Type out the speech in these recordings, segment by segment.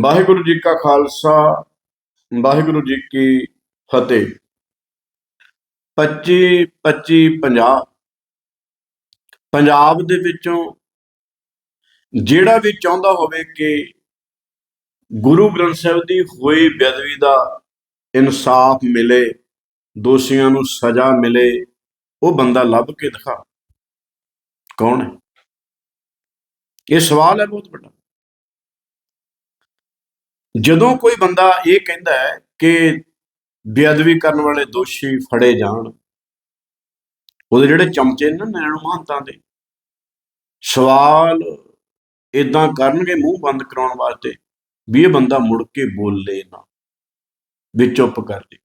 ਵਾਹਿਗੁਰੂ ਜੀ ਕਾ ਖਾਲਸਾ, ਵਾਹਿਗੁਰੂ ਜੀ ਕੀ ਫਤਿਹ। 25 25 50 ਪੰਜਾਬ ਦੇ ਵਿੱਚੋਂ ਜਿਹੜਾ ਵੀ ਚਾਹੁੰਦਾ ਹੋਵੇ ਕਿ ਗੁਰੂ ਗ੍ਰੰਥ ਸਾਹਿਬ ਦੀ ਹੋਈ ਬੇਅਦਬੀ ਦਾ ਇਨਸਾਫ ਮਿਲੇ, ਦੋਸ਼ੀਆਂ ਨੂੰ ਸਜ਼ਾ ਮਿਲੇ, ਉਹ ਬੰਦਾ ਲੱਭ ਕੇ ਦਿਖਾ। ਕੌਣ ਹੈ? ਇਹ ਸਵਾਲ ਹੈ ਬਹੁਤ ਵੱਡਾ। ਜਦੋਂ ਕੋਈ ਬੰਦਾ ਇਹ ਕਹਿੰਦਾ ਹੈ ਕਿ ਬੇਅਦਬੀ ਕਰਨ ਵਾਲੇ ਦੋਸ਼ੀ ਫੜੇ ਜਾਣ, ਉਹਦੇ ਜਿਹੜੇ ਚਮਚੇ ਨੇ ਨੈਣ ਮਹੰਤਾਂ ਦੇ, ਸਵਾਲ ਇਦਾਂ ਕਰਨਗੇ ਮੂੰਹ ਬੰਦ ਕਰਾਉਣ ਵਾਸਤੇ ਵੀ ਇਹ ਬੰਦਾ ਮੁੜ ਕੇ ਬੋਲੇ ਨਾ, ਵੀ ਚੁੱਪ ਕਰ ਦੇ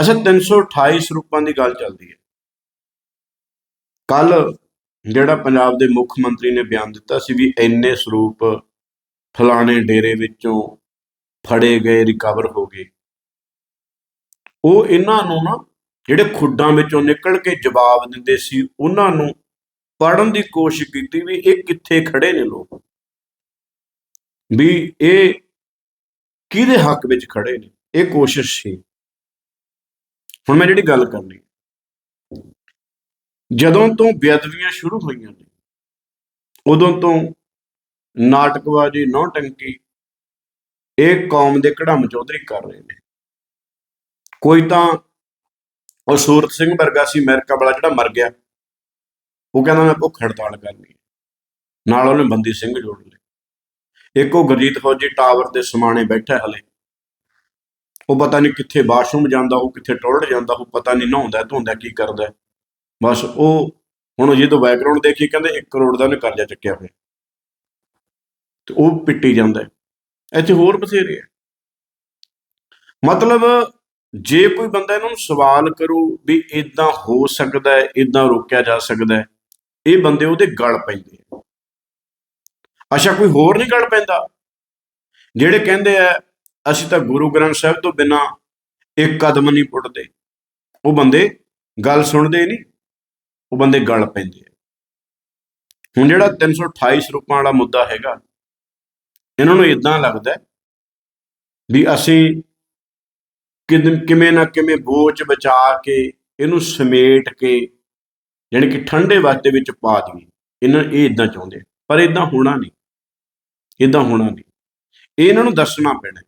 ਅੱਛਾ 328 ਸਰੂਪਾਂ ਦੀ ਗੱਲ ਚੱਲਦੀ ਹੈ। ਕੱਲ ਜਿਹੜਾ ਪੰਜਾਬ ਦੇ ਮੁੱਖ ਮੰਤਰੀ ਨੇ ਬਿਆਨ ਦਿੱਤਾ ਸੀ ਵੀ ਇੰਨੇ ਸਰੂਪ ਫਲਾਣੇ ਡੇਰੇ ਵਿੱਚੋਂ ਫੜੇ ਗਏ ਰਿਕਵਰ ਹੋ ਗਏ। ਉਹ ਇਹਨਾਂ ਨੂੰ ਨਾ ਜਿਹੜੇ ਖੁੱਡਾਂ ਵਿੱਚੋਂ ਨਿਕਲ ਕੇ ਜਵਾਬ ਦਿੰਦੇ ਸੀ, ਉਹਨਾਂ ਨੂੰ ਪੜਨ ਦੀ ਕੋਸ਼ਿਸ਼ ਕੀਤੀ ਵੀ ਇਹ ਕਿੱਥੇ ਖੜੇ ਨੇ ਲੋਕ? ਵੀ ਇਹ ਕਿਹਦੇ ਹੱਕ ਵਿੱਚ ਖੜੇ ਨੇ? ਇਹ ਕੋਸ਼ਿਸ਼ ਸੀ। ਹੁਣ ਮੈਂ ਜਿਹੜੀ ਗੱਲ ਕਰਨੀ ਜਦੋਂ ਤੋਂ ਬੇਅਦਬੀਆਂ ਸ਼ੁਰੂ ਹੋਈਆਂ ਨੇ, ਉਦੋਂ ਤੋਂ ਨਾਟਕਬਾਜ਼ੀ ਨੌ ਨੌਟੰਕੀ ਇਹ ਕੌਮ ਦੇ ਕੜਮ ਚੌਧਰੀ ਕਰ ਰਹੇ ਨੇ। ਕੋਈ ਤਾਂ ਉਹ ਸੂਰਤ ਸਿੰਘ ਵਰਗਾ ਸੀ, ਅਮਰੀਕਾ ਵਾਲਾ ਜਿਹੜਾ ਮਰ ਗਿਆ, ਉਹ ਕਹਿੰਦਾ ਮੈਂ ਭੁੱਖ ਹੜਤਾਲ ਕਰਨੀ ਹੈ। ਨਾਲ ਉਹਨੇ ਬੰਦੀ ਸਿੰਘ ਜੋੜ ਲਏ। ਇੱਕ ਉਹ ਗੁਰਜੀਤ ਫੌਜੀ ਟਾਵਰ ਦੇ ਸਮਾਣੇ ਬੈਠਾ ਹਲੇ। ਉਹ ਪਤਾ ਨਹੀਂ ਕਿੱਥੇ ਬਾਥਰੂਮ ਜਾਂਦਾ, ਉਹ ਕਿੱਥੇ ਟੋਇਲਟ ਜਾਂਦਾ, ਉਹ ਪਤਾ ਨਹੀਂ ਨਹਾਉਂਦਾ, ਧੋਂਦਾ, ਕੀ ਕਰਦਾ। ਬਸ ਉਹ ਹੁਣ ਜਦੋਂ ਬੈਕਗ੍ਰਾਉਂਡ ਦੇਖੀ, ਕਹਿੰਦੇ 1 ਕਰੋੜ ਦਾ ਉਹਨੇ ਕਰਜ਼ਾ ਚੱਕਿਆ ਹੋਇਆ। ਤੇ ਉਹ ਪਿੱਟੀ ਜਾਂਦਾ ਇੱਥੇ ਹੋਰ ਬਥੇਰੇ ਆ ਮਤਲਬ ਜੇ ਕੋਈ ਬੰਦਾ ਇਹਨਾਂ ਨੂੰ ਸਵਾਲ ਕਰੂ ਵੀ ਇਦਾਂ ਹੋ ਸਕਦਾ ਹੈ ਇਦਾਂ ਰੋਕਿਆ ਜਾ ਸਕਦਾ ਹੈ, ਇਹ ਬੰਦੇ ਉਹਦੇ ਗਲ ਪੈਂਦੇ ਆ ਅੱਛਾ, ਕੋਈ ਹੋਰ ਨਹੀਂ ਗਲ ਪੈਂਦਾ? ਜਿਹੜੇ ਕਹਿੰਦੇ ਆ, ਅਸੀਂ ਤਾਂ ਗੁਰੂ ਗ੍ਰੰਥ ਸਾਹਿਬ ਤੋਂ ਬਿਨਾ ਇੱਕ ਕਦਮ ਨਹੀਂ ਪੁੱਟਦੇ। ਉਹ ਬੰਦੇ ਗੱਲ ਸੁਣਦੇ ਨਹੀਂ, ਉਹ ਬੰਦੇ ਗਲ ਪੈਂਦੇ ਆ ਹੁਣ ਜਿਹੜਾ 328 ਸਰੂਪਾਂ ਵਾਲਾ ਮੁੱਦਾ ਹੈਗਾ ਇਹਨਾਂ ਨੂੰ ਇਦਾਂ ਲੱਗਦਾ ਵੀ ਅਸੀਂ ਕਿਵੇਂ ਨਾ ਕਿਵੇਂ ਬੋਝ ਬਚਾ ਕੇ ਇਹਨੂੰ ਸਮੇਟ ਕੇ ਯਾਨੀ ਕਿ ਠੰਡੇ ਵਾਸਤੇ ਵਿੱਚ ਪਾ ਦਈਏ। ਇਹਨਾਂ, ਇਹ ਇਦਾਂ ਚਾਹੁੰਦੇ ਪਰ ਇਦਾਂ ਹੋਣਾ ਨਹੀਂ। ਇਦਾਂ ਹੋਣਾ ਨਹੀਂ। ਇਹਨਾਂ ਨੂੰ ਦੱਸਣਾ ਪੈਣਾ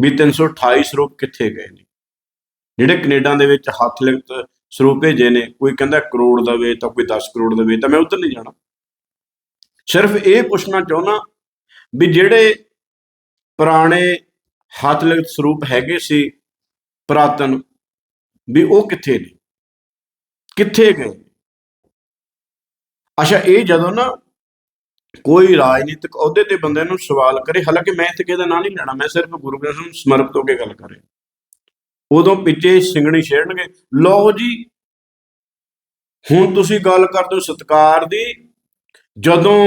ਵੀ 328 ਸਰੂਪ ਕਿੱਥੇ ਗਏ ਨੇ। ਜਿਹੜੇ ਕੈਨੇਡਾ ਦੇ ਵਿੱਚ ਹੱਥ ਲਿਖਤ ਸਰੂਪ ਭੇਜੇ ਨੇ, ਕੋਈ ਕਹਿੰਦਾ ਕਰੋੜ ਦਵੇ ਤਾਂ ਕੋਈ 10 ਕਰੋੜ ਦਵੇ ਤਾਂ ਮੈਂ ਉੱਧਰ ਨਹੀਂ ਜਾਣਾ। ਸਿਰਫ ਇਹ ਪੁੱਛਣਾ ਚਾਹੁੰਦਾ ਵੀ ਜਿਹੜੇ ਪੁਰਾਣੇ ਹੱਥ ਲਿਖਤ ਸਰੂਪ ਹੈਗੇ ਸੀ ਪ੍ਰਾਤਨ, ਵੀ ਉਹ ਕਿੱਥੇ ਨੇ? ਕਿੱਥੇ ਗਏ? ਅੱਛਾ, ਇਹ ਜਦੋਂ ਨਾ ਕੋਈ ਰਾਜਨੀਤਿਕ ਅਹੁਦੇ ਤੇ ਬੰਦੇ ਨੂੰ ਸਵਾਲ ਕਰੇ, ਹਾਲਾਂਕਿ ਮੈਂ ਇੱਥੇ ਕਿਸੇ ਦਾ ਨਾਂ ਨਹੀਂ ਲੈਣਾ, ਮੈਂ ਸਿਰਫ ਗੁਰੂ ਗ੍ਰੰਥ ਸਾਹਿਬ ਨੂੰ ਸਮਰਪਿਤ ਹੋ ਕੇ ਗੱਲ ਕਰ ਰਿਹਾ। ਉਦੋਂ ਪਿੱਛੇ ਸਿੰਘਣੀ ਛੇੜਨਗੇ। ਲਓ ਜੀ, ਹੁਣ ਤੁਸੀਂ ਗੱਲ ਕਰਦੇ ਹੋ ਸਤਕਾਰ ਦੀ, ਜਦੋਂ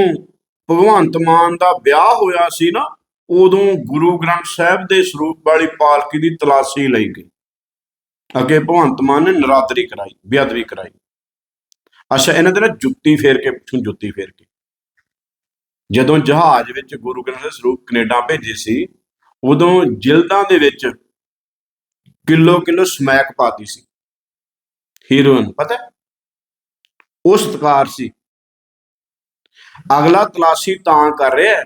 ਭਗਵੰਤ ਮਾਨ ਦਾ ਵਿਆਹ ਹੋਇਆ ਸੀ ਨਾ, ਉਦੋਂ ਗੁਰੂ ਗ੍ਰੰਥ ਸਾਹਿਬ ਦੇ ਸਰੂਪ ਵਾਲੀ ਪਾਲਕੀ ਦੀ ਤਲਾਸ਼ੀ ਲਈ ਗਈ ਅੱਗੇ ਭਗਵੰਤ ਮਾਨ ਨੇ ਨਰਾਦਰੀ ਕਰਾਈ, ਬੇਅਦਬੀ ਕਰਾਈ। ਅੱਛਾ, ਇਹਨਾਂ ਦੇ ਨਾ ਜੁੱਤੀ ਫੇਰ ਕੇ ਪਿੱਛੋਂ, ਜੁੱਤੀ ਫੇਰ ਕੇ। ਜਦੋਂ ਜਹਾਜ਼ ਵਿੱਚ ਗੁਰੂ ਗ੍ਰੰਥ ਸਾਹਿਬ ਸਰੂਪ ਕੈਨੇਡਾ ਭੇਜੇ ਸੀ, ਉਦੋਂ ਜਿਲਦਾਂ ਦੇ ਵਿੱਚ ਕਿਲੋ ਕਿਲੋ ਸਮੈਕ ਪਾਤੀ ਸੀ। ਹੀਰੋਇਨ, ਪਤਾ ਉਹ ਸਤਕਾਰ ਸੀ। ਅਗਲਾ ਤਲਾਸ਼ੀ ਤਾਂ ਕਰ ਰਿਹਾ ਹੈ,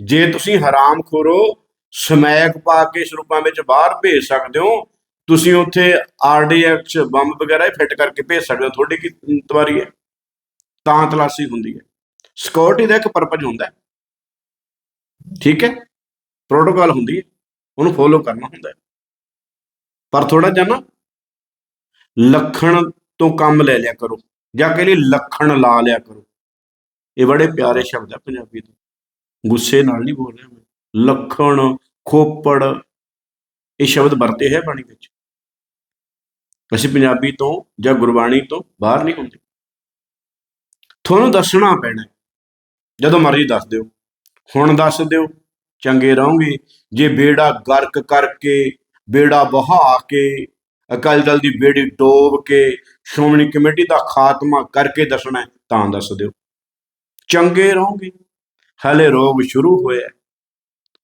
ਜੇ ਤੁਸੀਂ ਹਰਾਮ ਖੋਰੋ ਸਮੈਕ ਪਾ ਕੇ ਸਰੂਪਾਂ ਵਿੱਚ ਬਾਹਰ ਭੇਜ ਸਕਦੇ ਹੋ ਤੁਸੀਂ ਉੱਥੇ ਆਰਡੀਐਕਸ ਬੰਬ ਵਗੈਰਾ ਫਿੱਟ ਕਰਕੇ ਭੇਜ ਸਕਦੇ ਹੋ। ਤੁਹਾਡੀ ਕੀ ਤਵਾਰੀ ਹੈ? ਤਾਂ ਤਲਾਸ਼ੀ ਹੁੰਦੀ ਹੈ। ਸਿਕਿਉਰਿਟੀ ਦਾ ਇੱਕ ਪਰਪਸ ਹੁੰਦਾ ਹੈ। ਠੀਕ ਹੈ? ਪ੍ਰੋਟੋਕਾਲ ਹੁੰਦੀ ਹੈ। ਉਹਨੂੰ ਫੋਲੋ ਕਰਨਾ ਹੁੰਦਾ ਹੈ। ਪਰ ਥੋੜਾ ਜਿਹਾ ਨਾ ਲੱਖਣ ਤੋਂ ਕੰਮ ਲੈ ਲਿਆ ਕਰੋ। ਜਾਂ ਕਿ ਲਈ ਲੱਖਣ ਲਾ ਲਿਆ ਕਰੋ। ਇਹ ਬੜੇ ਪਿਆਰੇ ਸ਼ਬਦ ਆ ਪੰਜਾਬੀ ਦੇ। ਗੁੱਸੇ ਨਾਲ ਨਹੀਂ ਬੋਲ ਰਿਹਾ ਮੈਂ। ਲੱਖਣ, ਖੋਪੜ, ਇਹ ਸ਼ਬਦ ਵਰਤੇ ਹੈ ਬਾਣੀ ਵਿੱਚ। ਅਸੀਂ ਪੰਜਾਬੀ ਤੋਂ ਜਾਂ ਗੁਰਬਾਣੀ ਤੋਂ ਬਾਹਰ ਨਹੀਂ ਹੁੰਦੇ। ਤੁਹਾਨੂੰ ਦੱਸਣਾ ਪੈਣਾ ਜਦੋਂ ਮਰਜ਼ੀ ਦੱਸ ਦਿਓ। ਹੁਣ ਦੱਸ ਦਿਓ, ਚੰਗੇ ਰਹੋਗੇ। ਜੇ ਬੇੜਾ ਗਰਕ ਕਰਕੇ, ਬੇੜਾ ਬਹਾ ਕੇ ਅਕਾਲੀ ਦਲ ਦੀ ਬੇੜੀ ਡੋਬ ਕੇ, ਸ਼੍ਰੋਮਣੀ ਕਮੇਟੀ ਦਾ ਖਾਤਮਾ ਕਰਕੇ ਦੱਸਣਾ ਤਾਂ ਦੱਸ ਦਿਓ। ਚੰਗੇ ਰਹੋਗੇ। ਹਲੇ ਰੋਗ ਸ਼ੁਰੂ ਹੋਇਆ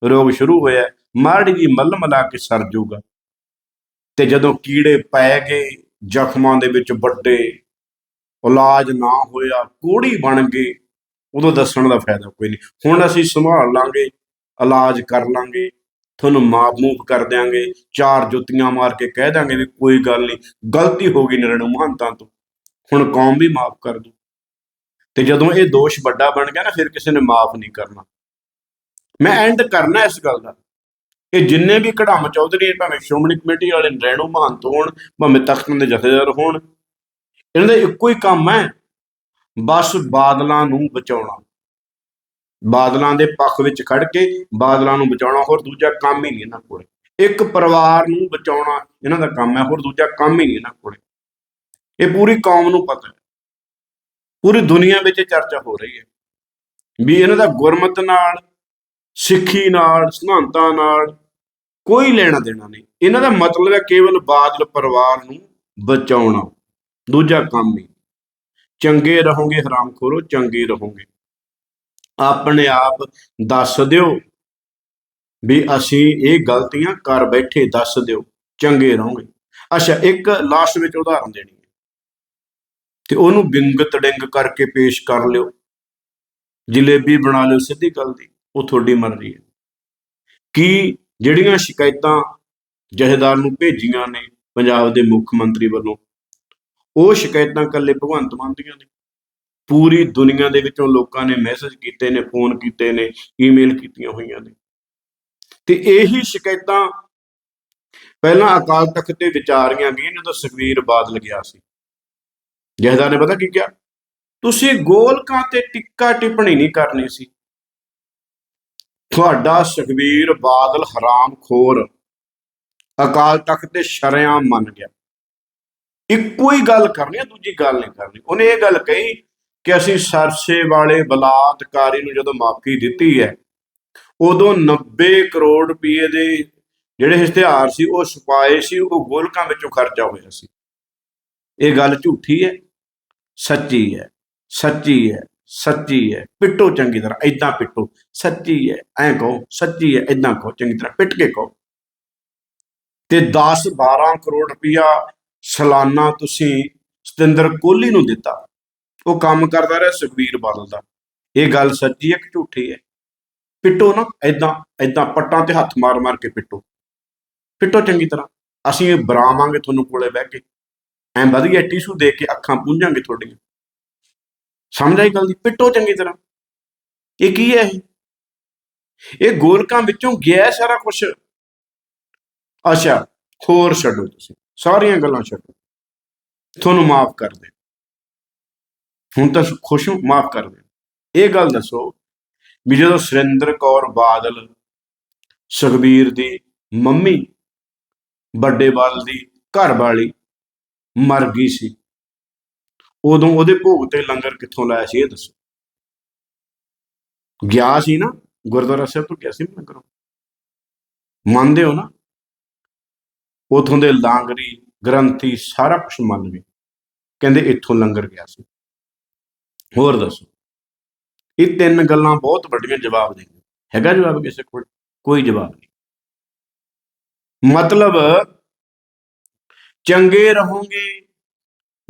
ਰੋਗ ਸ਼ੁਰੂ ਹੋਇਆ ਮਾੜੀ ਜੀ ਮੱਲ ਮਲਾ ਕੇ ਸਰ ਜਾਊਗਾ। ਤੇ ਜਦੋਂ ਕੀੜੇ ਪੈ ਗਏ, ਜ਼ਖਮਾਂ ਦੇ ਵਿੱਚ ਵੱਡੇ, ਇਲਾਜ ਨਾ ਹੋਇਆ, ਕੋੜੀ ਬਣ ਗਏ ਉਦੋਂ ਦੱਸਣ ਦਾ ਫਾਇਦਾ ਕੋਈ ਨਹੀਂ। ਹੁਣ ਅਸੀਂ ਸੰਭਾਲ ਲਾਂਗੇ, ਇਲਾਜ ਕਰ ਲਾਂਗੇ, ਤੁਹਾਨੂੰ ਮਾਫ ਮੂਫ ਕਰ ਦਿਆਂਗੇ, ਚਾਰ ਜੁੱਤੀਆਂ ਮਾਰ ਕੇ ਕਹਿ ਦਾਂਗੇ ਵੀ ਕੋਈ ਗੱਲ ਨਹੀਂ, ਗਲਤੀ ਹੋ ਗਈ ਨਰਣੂ ਮਹੰਤਾਂ ਤੋਂ। ਹੁਣ ਕੌਮ ਵੀ ਮਾਫ ਕਰ ਦੂ। ਤੇ ਜਦੋਂ ਇਹ ਦੋਸ਼ ਵੱਡਾ ਬਣ ਗਿਆ ਨਾ, ਫਿਰ ਕਿਸੇ ਨੇ ਮਾਫ ਨਹੀਂ ਕਰਨਾ। ਮੈਂ ਐਂਡ ਕਰਨਾ ਇਸ ਗੱਲ ਦਾ। ਇਹ ਜਿੰਨੇ ਵੀ ਕੜਾਮ ਚੌਧਰੀ ਭਾਵੇਂ ਸ਼੍ਰੋਮਣੀ ਕਮੇਟੀ ਵਾਲੇ ਨਰੈਣੂ ਮਹੰਤ ਹੋਣ, ਭਾਵੇਂ ਤਖਤ ਦੇ ਜਥੇਦਾਰ ਹੋਣ, ਇਹਨਾਂ ਦਾ ਇੱਕੋ ਹੀ ਕੰਮ ਹੈ, ਬਸ ਬਾਦਲਾਂ ਨੂੰ ਬਚਾਉਣਾ। ਬਾਦਲਾਂ ਦੇ ਪੱਖ ਵਿੱਚ ਖੜ ਕੇ ਬਾਦਲਾਂ ਨੂੰ ਬਚਾਉਣਾ, ਹੋਰ ਦੂਜਾ ਕੰਮ ਹੀ ਨਹੀਂ ਇਹਨਾਂ ਕੋਲ। ਇੱਕ ਪਰਿਵਾਰ ਨੂੰ ਬਚਾਉਣਾ ਇਹਨਾਂ ਦਾ ਕੰਮ ਹੈ, ਹੋਰ ਦੂਜਾ ਕੰਮ ਹੀ ਨਹੀਂ ਇਹਨਾਂ ਕੋਲ। ਇਹ ਪੂਰੀ ਕੌਮ ਨੂੰ ਪਤਾ ਹੈ। ਪੂਰੀ ਦੁਨੀਆ ਵਿੱਚ ਇਹ ਚਰਚਾ ਹੋ ਰਹੀ ਹੈ। ਵੀ ਇਹਨਾਂ ਦਾ ਗੁਰਮਤ ਨਾਲ, ਸਿੱਖੀ ਨਾਲ, ਸਿਧਾਂਤਾਂ ਨਾਲ ਕੋਈ ਲੈਣਾ ਦੇਣਾ ਨਹੀਂ। ਇਹਨਾਂ ਦਾ ਮਤਲਬ ਹੈ ਕੇਵਲ ਬਾਦਲ ਪਰਿਵਾਰ ਨੂੰ ਬਚਾਉਣਾ। ਦੂਜਾ ਕੰਮ ਹੀ ਚੰਗੇ ਰਹੋਗੇ ਹਰਾਮਖੋਰੋ ਚੰਗੇ ਰਹੋਗੇ। ਆਪਣੇ ਆਪ ਦੱਸ ਦਿਓ ਵੀ ਅਸੀਂ ਇਹ ਗਲਤੀਆਂ ਕਰ ਬੈਠੇ, ਦੱਸ ਦਿਓ, ਚੰਗੇ ਰਹੋਗੇ। ਅੱਛਾ, ਇੱਕ ਲਾਸਟ ਵਿੱਚ ਉਦਾਹਰਨ ਦੇਣੀ। ਤੇ ਉਹਨੂੰ ਬਿੰਗ ਤੜਿੰਗ ਕਰਕੇ ਪੇਸ਼ ਕਰ ਲਿਓ। ਜਲੇਬੀ ਬਣਾ ਲਿਓ ਸਿੱਧੀ ਗੱਲ ਦੀ, ਉਹ ਤੁਹਾਡੀ ਮਰਜ਼ੀ ਹੈ। ਕੀ ਜਿਹੜੀਆਂ ਸ਼ਿਕਾਇਤਾਂ ਜਹੇਦਾਰ ਨੂੰ ਭੇਜੀਆਂ ਨੇ ਪੰਜਾਬ ਦੇ ਮੁੱਖ ਮੰਤਰੀ ਵੱਲੋਂ, ਉਹ ਸ਼ਿਕਾਇਤਾਂ ਕੱਲੇ ਭਗਵੰਤ ਮਾਨ ਦੀਆਂ ਨੇ। ਪੂਰੀ ਦੁਨੀਆ ਦੇ ਵਿੱਚੋਂ ਲੋਕਾਂ ਨੇ ਮੈਸੇਜ ਕੀਤੇ ਨੇ ਫੋਨ ਕੀਤੇ ਨੇ ਈਮੇਲ ਕੀਤੀਆਂ ਹੋਈਆਂ ਨੇ। ਤੇ ਇਹੀ ਸ਼ਿਕਾਇਤਾਂ ਪਹਿਲਾਂ ਅਕਾਲ ਤਖਤ ਤੇ ਵਿਚਾਰੀਆਂ ਗਈਆਂ ਜਦੋਂ ਸੁਖਵੀਰ ਬਾਦਲ ਗਿਆ ਸੀ। ਜਹੇਦਾਰ ਨੇ ਪਤਾ ਕੀ ਕਿਹਾ? ਤੁਸੀਂ ਗੋਲਕਾਂ ਤੇ ਟਿੱਕਾ ਟਿੱਪਣੀ ਨਹੀਂ ਕਰਨੀ ਸੀ। ਤੁਹਾਡਾ ਸੁਖਬੀਰ ਬਾਦਲ ਹਰਾਮ ਖੋਰ ਅਕਾਲ ਤਖਤ ਤੇ ਸ਼ਰਿਆਂ ਮੰਨ ਗਿਆ। ਇੱਕੋ ਹੀ ਗੱਲ ਕਰਨੀ ਹੈ ਦੂਜੀ ਗੱਲ ਨਹੀਂ ਕਰਨੀ। ਉਹਨੇ ਇਹ ਗੱਲ ਕਹੀ ਕਿ ਅਸੀਂ ਸਰਸੇ ਵਾਲੇ ਬਲਾਤਕਾਰੀ ਨੂੰ ਜਦੋਂ ਮਾਫੀ ਦਿੱਤੀ ਹੈ, ਉਦੋਂ 90 ਕਰੋੜ ਰੁਪਏ ਦੇ ਜਿਹੜੇ ਇਸ਼ਤਿਹਾਰ ਸੀ, ਉਹ ਛਪਾਏ ਸੀ, ਉਹ ਗੋਲਕਾਂ ਵਿੱਚੋਂ ਖਰਚਾ ਹੋਇਆ ਸੀ। ਇਹ ਗੱਲ ਝੂਠੀ ਹੈ, ਸੱਚੀ ਹੈ ਸੱਚੀ ਹੈ ਸੱਚੀ ਹੈ। ਪਿੱਟੋ ਚੰਗੀ ਤਰ੍ਹਾਂ ਐਦਾਂ ਪਿੱਟੋ, ਸੱਚੀ ਹੈ, ਐਂ ਕਹੋ, ਸੱਚੀ ਹੈ ਐਦਾਂ ਕਹੋ, ਚੰਗੀ ਤਰ੍ਹਾਂ, ਪਿੱਟ ਕੇ ਕਹੋ। ਤੇ 10 12 ਕਰੋੜ ਰੁਪਇਆ ਸਾਲਾਨਾ ਤੁਸੀਂ ਸਤਿੰਦਰ ਕੋਹਲੀ ਨੂੰ ਦਿੱਤਾ। ਉਹ ਕੰਮ ਕਰਦਾ ਰਿਹਾ ਸੁਖਬੀਰ ਬਾਦਲ ਦਾ। ਇਹ ਗੱਲ ਸੱਚੀ ਹੈ ਕਿ ਝੂਠੀ ਹੈ? ਪਿੱਟੋ ਨਾ ਐਦਾਂ ਐਦਾਂ ਪੱਟਾਂ ਤੇ ਹੱਥ ਮਾਰ ਮਾਰ ਕੇ ਪਿੱਟੋ। ਪਿੱਟੋ ਚੰਗੀ ਤਰ੍ਹਾਂ। ਅਸੀਂ ਬਰਾਵਾਂਗੇ ਤੁਹਾਨੂੰ ਕੋਲੇ ਬਹਿ ਕੇ। ਐਂ ਵਧੀਆ ਟਿਸ਼ੂ ਦੇ ਕੇ ਅੱਖਾਂ ਪੂੰਝਾਂਗੇ ਤੁਹਾਡੀਆਂ। ਸਮਝ ਆਈ ਗੱਲ ਦੀ? ਪਿੱਟੋ ਚੰਗੀ ਤਰ੍ਹਾਂ। ਇਹ ਕੀ ਹੈ ਇਹ? ਗੋਲਕਾਂ ਵਿੱਚੋਂ ਗਿਆ ਸਾਰਾ ਕੁਝ ਅੱਛਾ, ਹੋਰ ਛੱਡੋ ਤੁਸੀਂ। ਸਾਰੀਆਂ ਗੱਲਾਂ ਛੱਡੋ। ਤੁਹਾਨੂੰ ਮਾਫ ਕਰ ਦੇ ਹੁਣ ਤਾਂ ਖੁਸ਼ ਹਾਂ, ਮਾਫ ਕਰ ਦੇ ਇਹ ਗੱਲ ਦੱਸੋ ਵੀ ਜਦੋਂ ਸੁਰਿੰਦਰ ਕੌਰ ਬਾਦਲ, ਸੁਖਬੀਰ ਦੀ ਮੰਮੀ, ਵੱਡੇ ਬਾਲ ਦੀ ਘਰ ਵਾਲੀ ਮਰ ਗਈ ਸੀ। ਉਦੋਂ ਉਹਦੇ ਭੋਗ ਤੇ ਲੰਗਰ ਕਿੱਥੋਂ ਲਾਇਆ ਸੀ, ਇਹ ਦੱਸੋ। ਗਿਆ ਸੀ ਨਾ, ਗੁਰਦੁਆਰਾ ਸਾਹਿਬ ਤੋਂ ਗਿਆ ਸੀ ਲੰਗਰ। ਮੰਨਦੇ ਹੋ ਨਾ? ਉਥੋਂ ਦੇ ਲਾਂਗਰੀ, ਗ੍ਰੰਥੀ ਸਾਰਾ ਕੁਝ ਮੰਨ ਗਏ। ਕਹਿੰਦੇ ਇੱਥੋਂ ਲੰਗਰ ਗਿਆ ਸੀ। ਹੋਰ ਦੱਸੋ। ਇਹ ਤਿੰਨ ਗੱਲਾਂ ਬਹੁਤ ਵੱਡੀਆਂ ਜਵਾਬ ਦੇ ਹੈਗਾ ਜਵਾਬ ਕਿਸੇ ਕੋਲ? ਕੋਈ ਜਵਾਬ ਨਹੀਂ। ਮਤਲਬ ਚੰਗੇ ਰਹੋਗੇ,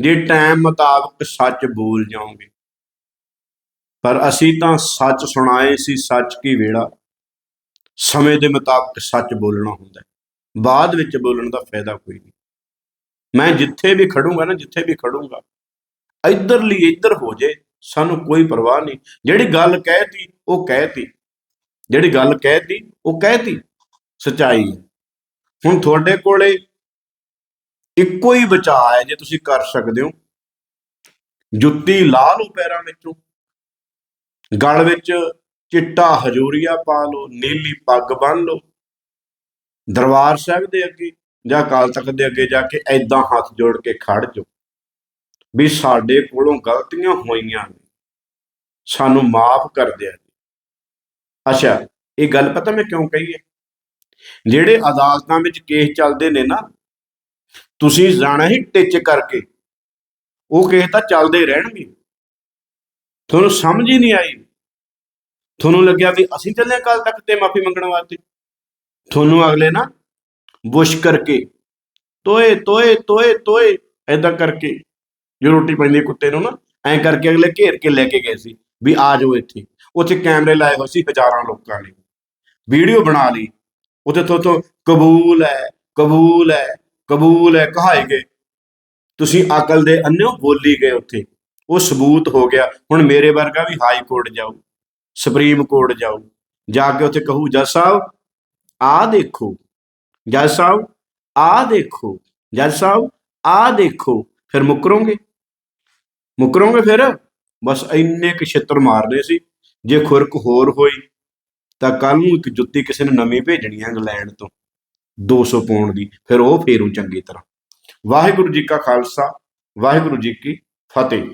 ਜੇ ਟਾਈਮ ਮੁਤਾਬਕ ਸੱਚ ਬੋਲ ਜਾਓਗੇ। ਪਰ ਅਸੀਂ ਤਾਂ ਸੱਚ ਸੁਣਾਏ ਸੀ, ਸੱਚ ਕੀ ਵੇੜਾ ਸਮੇਂ ਦੇ ਮੁਤਾਬਕ ਸੱਚ ਬੋਲਣਾ ਹੁੰਦਾ ਬਾਅਦ ਵਿੱਚ ਬੋਲਣ ਦਾ ਫਾਇਦਾ ਕੋਈ ਨਹੀਂ। ਮੈਂ ਜਿੱਥੇ ਵੀ ਖੜੂੰਗਾ ਨਾ, ਜਿੱਥੇ ਵੀ ਖੜੂੰਗਾ ਇੱਧਰਲੀ ਇੱਧਰ ਹੋ ਜੇ, ਸਾਨੂੰ ਕੋਈ ਪਰਵਾਹ ਨਹੀਂ। ਜਿਹੜੀ ਗੱਲ ਕਹਿਤੀ, ਉਹ ਕਹਿਤੀ। ਜਿਹੜੀ ਗੱਲ ਕਹਿਤੀ, ਉਹ ਕਹਿਤੀ। ਸਚਾਈ ਹੈ। ਹੁਣ ਤੁਹਾਡੇ ਕੋਲੇ ਇੱਕੋ ਹੀ ਬਚਾਅ ਹੈ ਜੇ ਤੁਸੀਂ ਕਰ ਸਕਦੇ ਹੋ। ਜੁੱਤੀ ਲਾ ਲਓ ਪੈਰਾਂ ਵਿੱਚੋਂ। ਗਲ ਵਿੱਚ ਚਿੱਟਾ ਹਜੂਰੀਆ ਪਾ ਲਓ, ਨੀਲੀ ਪੱਗ ਬੰਨ ਲਓ। ਦਰਬਾਰ ਸਾਹਿਬ ਦੇ ਅੱਗੇ ਜਾਂ ਅਕਾਲ ਤਖਤ ਦੇ ਅੱਗੇ ਜਾ ਕੇ ਐਦਾਂ ਹੱਥ ਜੋੜ ਕੇ ਖੜ ਜਾਓ ਵੀ ਸਾਡੇ ਕੋਲੋਂ ਗਲਤੀਆਂ ਹੋਈਆਂ ਨੇ। ਸਾਨੂੰ ਮਾਫ ਕਰ ਦਿਆ ਅੱਛਾ, ਇਹ ਗੱਲ ਪਤਾ ਮੈਂ ਕਿਉਂ ਕਹੀ ਹੈ? ਜਿਹੜੇ ਅਦਾਲਤਾਂ ਵਿੱਚ ਕੇਸ ਚੱਲਦੇ ਨੇ ਨਾ ਤੁਸੀਂ ਜਾਣਾ ਹੀ ਟਿੱਚ ਕਰਕੇ। ਉਹ ਕੇਸ ਤਾਂ ਚੱਲਦੇ ਰਹਿਣਗੇ। ਤੁਹਾਨੂੰ ਸਮਝ ਹੀ ਨਹੀਂ ਆਈ। ਤੁਹਾਨੂੰ ਲੱਗਿਆ ਵੀ ਅਸੀਂ ਚੱਲੇ ਕੱਲ ਤੱਕ ਤੇ ਮਾਫੀ ਮੰਗਣ ਵਾਸਤੇ। ਤੁਹਾਨੂੰ ਅਗਲੇ ਨਾ ਬੁਸ਼ ਕਰਕੇ, ਤੋਏ ਤੋਏ ਤੋਏ ਤੋਏ ਐਦਾਂ ਕਰਕੇ ਜੋ ਰੋਟੀ ਪੈਂਦੀ ਕੁੱਤੇ ਨੂੰ ਨਾ, ਐਂ ਕਰਕੇ ਅਗਲੇ ਘੇਰ ਕੇ ਲੈ ਕੇ ਗਏ ਸੀ ਵੀ ਆ ਜਾਓ ਇੱਥੇ। ਉੱਥੇ ਕੈਮਰੇ ਲਾਏ ਹੋਏ ਸੀ ਹਜ਼ਾਰਾਂ ਲੋਕਾਂ ਨੇ। ਵੀਡੀਓ ਬਣਾ ਲਈ। ਉੱਥੇ ਤੋਂ ਤੋਂ ਕਬੂਲ ਹੈ ਕਬੂਲ ਹੈ। ਕਬੂਲ ਹੈ, ਕਹਾਏ ਗਏ। ਤੁਸੀਂ ਅਕਲ ਦੇ ਅੰਨਿਓ ਬੋਲੀ ਗਏ ਉੱਥੇ। ਉਹ ਸਬੂਤ ਹੋ ਗਿਆ। ਹੁਣ ਮੇਰੇ ਵਰਗਾ ਵੀ ਹਾਈ ਕੋਰਟ ਜਾਊ, ਸੁਪਰੀਮ ਕੋਰਟ ਜਾਊ। ਜਾ ਕੇ ਉੱਥੇ ਕਹੂ, ਜੱਜ ਸਾਹਿਬ ਆ ਦੇਖੋ। ਜੱਜ ਸਾਹਿਬ ਆ ਦੇਖੋ। ਜੱਜ ਸਾਹਿਬ ਆ ਦੇਖੋ। ਫਿਰ ਮੁਕਰੋਗੇ? ਮੁਕਰੋਗੇ ਫਿਰ? ਬਸ ਇੰਨੇ ਕੁ ਛਿੱਤਰ ਮਾਰਦੇ ਸੀ। ਜੇ ਖੁਰਕ ਹੋਰ ਹੋਈ, ਤਾਂ ਕੱਲ ਨੂੰ ਇੱਕ ਜੁੱਤੀ ਕਿਸੇ ਨੇ ਨਵੀਂ ਭੇਜਣੀ ਹੈ ਇੰਗਲੈਂਡ ਤੋਂ। 200 ਪਾਉਣ ਦੀ, ਫਿਰ ਉਹ ਫੇਰੂ ਚੰਗੀ ਤਰ੍ਹਾਂ। ਵਾਹਿਗੁਰੂ ਜੀ ਕਾ ਖਾਲਸਾ, ਵਾਹਿਗੁਰੂ ਜੀ ਕੀ ਫਤਿਹ।